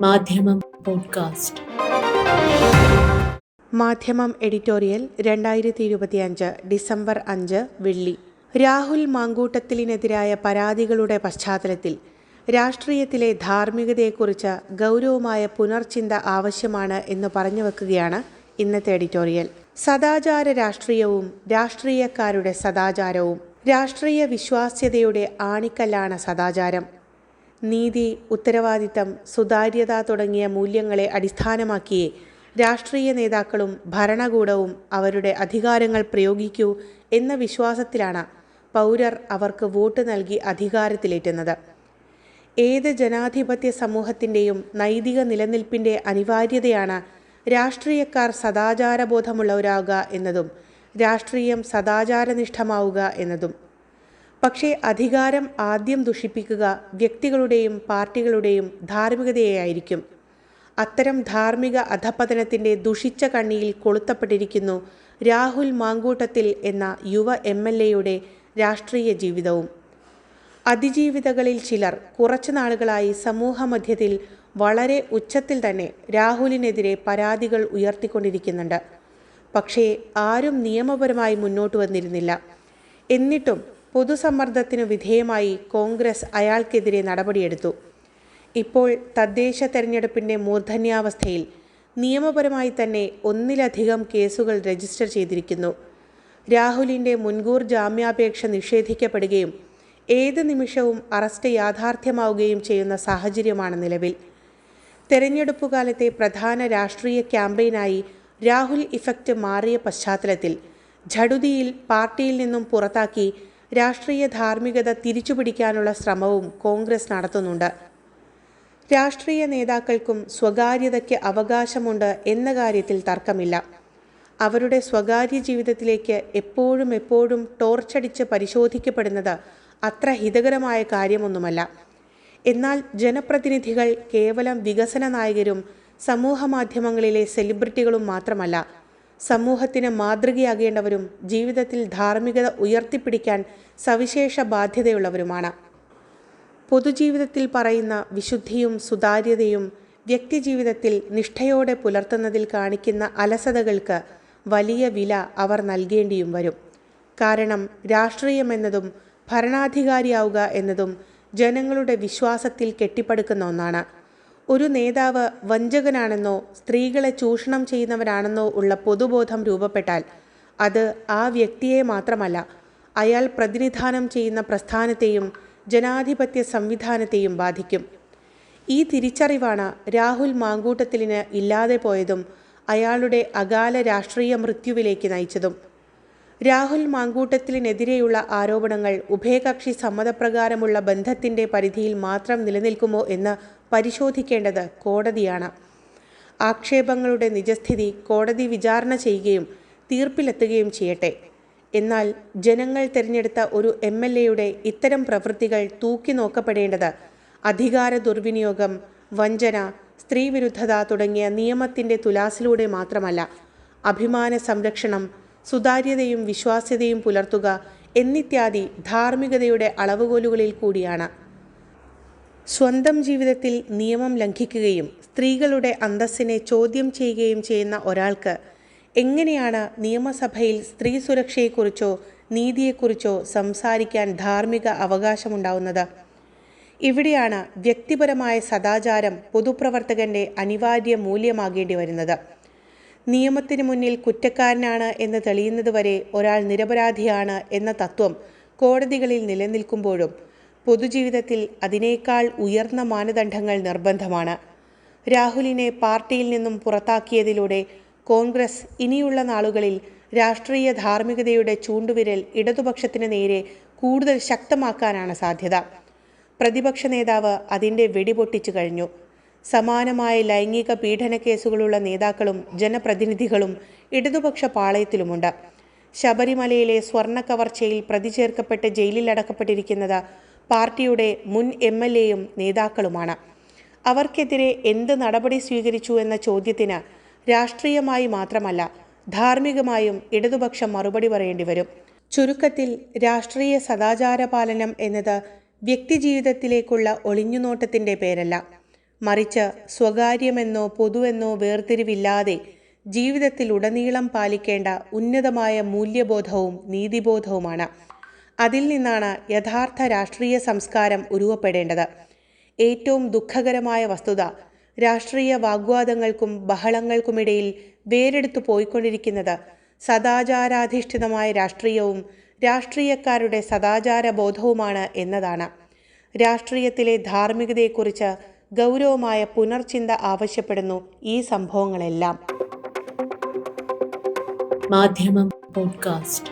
മാധ്യമം പോഡ്കാസ്റ്റ്. മാധ്യമം എഡിറ്റോറിയൽ രണ്ടായിരത്തി ഇരുപത്തിയഞ്ച് ഡിസംബർ അഞ്ച് വെള്ളി. രാഹുൽ മാങ്കൂട്ടത്തിലിനെതിരായ പരാതികളുടെ പശ്ചാത്തലത്തിൽ രാഷ്ട്രീയത്തിലെ ധാർമ്മികതയെക്കുറിച്ച് ഗൗരവമായ പുനർചിന്ത ആവശ്യമാണ് എന്ന് പറഞ്ഞു വെക്കുകയാണ് ഇന്നത്തെ എഡിറ്റോറിയൽ. സദാചാര രാഷ്ട്രീയവും രാഷ്ട്രീയക്കാരുടെ സദാചാരവും രാഷ്ട്രീയ വിശ്വാസ്യതയുടെ ആണിക്കല്ലാണ് സദാചാരം. നീതി ഉത്തരവാദിത്തം സുതാര്യത തുടങ്ങിയ മൂല്യങ്ങളെ അടിസ്ഥാനമാക്കിയേ രാഷ്ട്രീയ നേതാക്കളും ഭരണകൂടവും അവരുടെ അധികാരങ്ങൾ പ്രയോഗിക്കൂ എന്ന വിശ്വാസത്തിലാണ് പൗരർ അവർക്ക് വോട്ട് നൽകി അധികാരത്തിലേറ്റുന്നത്. ഏത് ജനാധിപത്യ സമൂഹത്തിന്റെയും നൈതിക നിലനിൽപ്പിന്റെ അനിവാര്യതയാണ് രാഷ്ട്രീയക്കാർ സദാചാരബോധമുള്ളവരാകുക എന്നതും രാഷ്ട്രീയം സദാചാരനിഷ്ഠമാവുക എന്നതും. പക്ഷേ അധികാരം ആദ്യം ദുഷിപ്പിക്കുക വ്യക്തികളുടെയും പാർട്ടികളുടെയും ധാർമ്മികതയായിരിക്കും. അത്തരം ധാർമ്മിക അധപതനത്തിന്റെ ദുഷിച്ച കണ്ണിയിൽ കൊളുത്തപ്പെട്ടിരിക്കുന്നു രാഹുൽ മാങ്കൂട്ടത്തിൽ എന്ന യുവ എം എൽ എയുടെ രാഷ്ട്രീയ ജീവിതവും. അതിജീവിതകളിൽ ചിലർ കുറച്ചു നാളുകളായി സമൂഹമധ്യത്തിൽ വളരെ ഉച്ചത്തിൽ തന്നെ രാഹുലിനെതിരെ പരാതികൾ ഉയർത്തിക്കൊണ്ടിരിക്കുന്നുണ്ട്. പക്ഷേ ആരും നിയമപരമായി മുന്നോട്ട് വന്നിരുന്നില്ല. എന്നിട്ടും പൊതുസമ്മർദ്ദത്തിനു വിധേയമായി കോൺഗ്രസ് അയാൾക്കെതിരെ നടപടിയെടുത്തു. ഇപ്പോൾ തദ്ദേശ തെരഞ്ഞെടുപ്പിന്റെ മൂർധന്യാവസ്ഥയിൽ നിയമപരമായി തന്നെ ഒന്നിലധികം കേസുകൾ രജിസ്റ്റർ ചെയ്തിരിക്കുന്നു. രാഹുലിന്റെ മുൻകൂർ ജാമ്യാപേക്ഷ നിഷേധിക്കപ്പെടുകയും ഏത് നിമിഷവും അറസ്റ്റ് യാഥാർത്ഥ്യമാവുകയും ചെയ്യുന്ന സാഹചര്യമാണ് നിലവിൽ. തെരഞ്ഞെടുപ്പ് കാലത്തെ പ്രധാന രാഷ്ട്രീയ ക്യാമ്പയിനായി രാഹുൽ ഇഫക്റ്റ് മാറിയ പശ്ചാത്തലത്തിൽ ഝടുതിയിൽ പാർട്ടിയിൽ നിന്നും പുറത്താക്കി രാഷ്ട്രീയ ധാർമ്മികത തിരിച്ചുപിടിക്കാനുള്ള ശ്രമവും കോൺഗ്രസ് നടത്തുന്നുണ്ട്. രാഷ്ട്രീയ നേതാക്കൾക്കും സ്വകാര്യതയ്ക്ക് അവകാശമുണ്ട് എന്ന കാര്യത്തിൽ തർക്കമില്ല. അവരുടെ സ്വകാര്യ ജീവിതത്തിലേക്ക് എപ്പോഴും എപ്പോഴും ടോർച്ചടിച്ച് പരിശോധിക്കപ്പെടുന്നത് അത്ര ഹിതകരമായ കാര്യമൊന്നുമല്ല. എന്നാൽ ജനപ്രതിനിധികൾ കേവലം വികസന നായകരും സമൂഹ മാധ്യമങ്ങളിലെ സെലിബ്രിറ്റികളും മാത്രമല്ല. സമൂഹത്തിന് മാതൃകയാകേണ്ടവരും ജീവിതത്തിൽ ധാർമ്മികത ഉയർത്തിപ്പിടിക്കാൻ സവിശേഷ ബാധ്യതയുള്ളവരുമാണ്. പൊതുജീവിതത്തിൽ പറയുന്ന വിശുദ്ധിയും സുതാര്യതയും വ്യക്തിജീവിതത്തിൽ നിഷ്ഠയോടെ പുലർത്തുന്നതിൽ കാണിക്കുന്ന അലസതകൾക്ക് വലിയ വില അവർ നൽകേണ്ടിയും വരും. കാരണം രാഷ്ട്രീയമെന്നതും ഭരണാധികാരിയാവുക എന്നതും ജനങ്ങളുടെ വിശ്വാസത്തിൽ കെട്ടിപ്പടുക്കുന്ന ഒന്നാണ്. ഒരു നേതാവ് വഞ്ചകനാണെന്നോ സ്ത്രീകളെ ചൂഷണം ചെയ്യുന്നവരാണെന്നോ ഉള്ള പൊതുബോധം രൂപപ്പെട്ടാൽ അത് ആ വ്യക്തിയെ മാത്രമല്ല അയാൾ പ്രതിനിധാനം ചെയ്യുന്ന പ്രസ്ഥാനത്തെയും ജനാധിപത്യ സംവിധാനത്തെയും ബാധിക്കും. ഈ തിരിച്ചറിവാണ് രാഹുൽ മാങ്കൂട്ടത്തിലിന് ഇല്ലാതെ പോയതും അയാളുടെ അകാല രാഷ്ട്രീയ മൃത്യുവിലേക്ക് നയിച്ചതും. രാഹുൽ മാങ്കൂട്ടത്തിനെതിരെയുള്ള ആരോപണങ്ങൾ ഉഭയകക്ഷി സമ്മതപ്രകാരമുള്ള ബന്ധത്തിന്റെ പരിധിയിൽ മാത്രം നിലനിൽക്കുമോ എന്ന് പരിശോധിക്കേണ്ടത് കോടതിയാണ്. ആക്ഷേപങ്ങളുടെ നിജസ്ഥിതി കോടതി വിചാരണ ചെയ്യുകയും തീർപ്പിലെത്തുകയും ചെയ്യട്ടെ. എന്നാൽ ജനങ്ങൾ തിരഞ്ഞെടുത്ത ഒരു എം എൽ എയുടെ ഇത്തരം പ്രവൃത്തികൾ തൂക്കി നോക്കപ്പെടേണ്ടത് അധികാര ദുർവിനിയോഗം വഞ്ചന സ്ത്രീവിരുദ്ധത തുടങ്ങിയ നിയമത്തിന്റെ തുലാസിലൂടെ മാത്രമല്ല. അഭിമാന സംരക്ഷണം സുതാര്യതയും വിശ്വാസ്യതയും പുലർത്തുക എന്നിത്യാദി ധാർമ്മികതയുടെ അളവുകോലുകളിൽ കൂടിയാണ്. സ്വന്തം ജീവിതത്തിൽ നിയമം ലംഘിക്കുകയും സ്ത്രീകളുടെ അന്തസ്സിനെ ചോദ്യം ചെയ്യുകയും ചെയ്യുന്ന ഒരാൾക്ക് എങ്ങനെയാണ് നിയമസഭയിൽ സ്ത്രീ സുരക്ഷയെക്കുറിച്ചോ നീതിയെക്കുറിച്ചോ സംസാരിക്കാൻ ധാർമ്മിക അവകാശമുണ്ടാവുന്നത്? ഇവിടെയാണ് വ്യക്തിപരമായ സദാചാരം പൊതുപ്രവർത്തകന്റെ അനിവാര്യ മൂല്യമാകേണ്ടി വരുന്നത് നിയമത്തിന് മുന്നിൽ കുറ്റക്കാരനാണ് എന്ന് തെളിയുന്നതുവരെ ഒരാൾ നിരപരാധിയാണ് എന്ന തത്വം കോടതികളിൽ നിലനിൽക്കുമ്പോഴും പൊതുജീവിതത്തിൽ അതിനേക്കാൾ ഉയർന്ന മാനദണ്ഡങ്ങൾ നിർബന്ധമാണ്. രാഹുലിനെ പാർട്ടിയിൽ നിന്നും പുറത്താക്കിയതിലൂടെ കോൺഗ്രസ് ഇനിയുള്ള നാളുകളിൽ രാഷ്ട്രീയ ധാർമ്മികതയുടെ ചൂണ്ടുവിരൽ ഇടതുപക്ഷത്തിന് നേരെ കൂടുതൽ ശക്തമാക്കാനാണ് സാധ്യത. പ്രതിപക്ഷ നേതാവ് അതിന്റെ വെടിപൊട്ടിച്ചു കഴിഞ്ഞു. സമാനമായ ലൈംഗിക പീഡന കേസുകളുള്ള നേതാക്കളും ജനപ്രതിനിധികളും ഇടതുപക്ഷ പാളയത്തിലുമുണ്ട്. ശബരിമലയിലെ സ്വർണ കവർച്ചയിൽ പ്രതി ചേർക്കപ്പെട്ട് ജയിലിൽ അടക്കപ്പെട്ടിരിക്കുന്നത് പാർട്ടിയുടെ മുൻ എം എൽ എയും നേതാക്കളുമാണ്. അവർക്കെതിരെ എന്ത് നടപടി സ്വീകരിച്ചു എന്ന ചോദ്യത്തിന് രാഷ്ട്രീയമായി മാത്രമല്ല ധാർമ്മികമായും ഇടതുപക്ഷം മറുപടി പറയേണ്ടി വരും. ചുരുക്കത്തിൽ രാഷ്ട്രീയ സദാചാര പാലനം എന്നത് വ്യക്തിജീവിതത്തിലേക്കുള്ള ഒളിഞ്ഞുനോട്ടത്തിന്റെ പേരല്ല. മറിച്ച് സ്വകാര്യമെന്നോ പൊതുവെന്നോ വേർതിരിവില്ലാതെ ജീവിതത്തിൽ ഉടനീളം പാലിക്കേണ്ട ഉന്നതമായ മൂല്യബോധവും നീതിബോധവുമാണ്. അതിൽ നിന്നാണ് യഥാർത്ഥ രാഷ്ട്രീയ സംസ്കാരം ഉരുവപ്പെടേണ്ടത്. ഏറ്റവും ദുഃഖകരമായ വസ്തുത രാഷ്ട്രീയ വാഗ്വാദങ്ങൾക്കും ബഹളങ്ങൾക്കുമിടയിൽ വേരെടുത്തു പോയിക്കൊണ്ടിരിക്കുന്നത് സദാചാരാധിഷ്ഠിതമായ രാഷ്ട്രീയവും രാഷ്ട്രീയക്കാരുടെ സദാചാര ബോധവുമാണ് എന്നതാണ്. രാഷ്ട്രീയത്തിലെ ധാർമ്മികതയെക്കുറിച്ച് ഗൗരവമായ പുനർചിന്ത ആവശ്യപ്പെടുന്നു ഈ സംഭവങ്ങളെല്ലാം. മാധ്യമം പോഡ്കാസ്റ്റ്.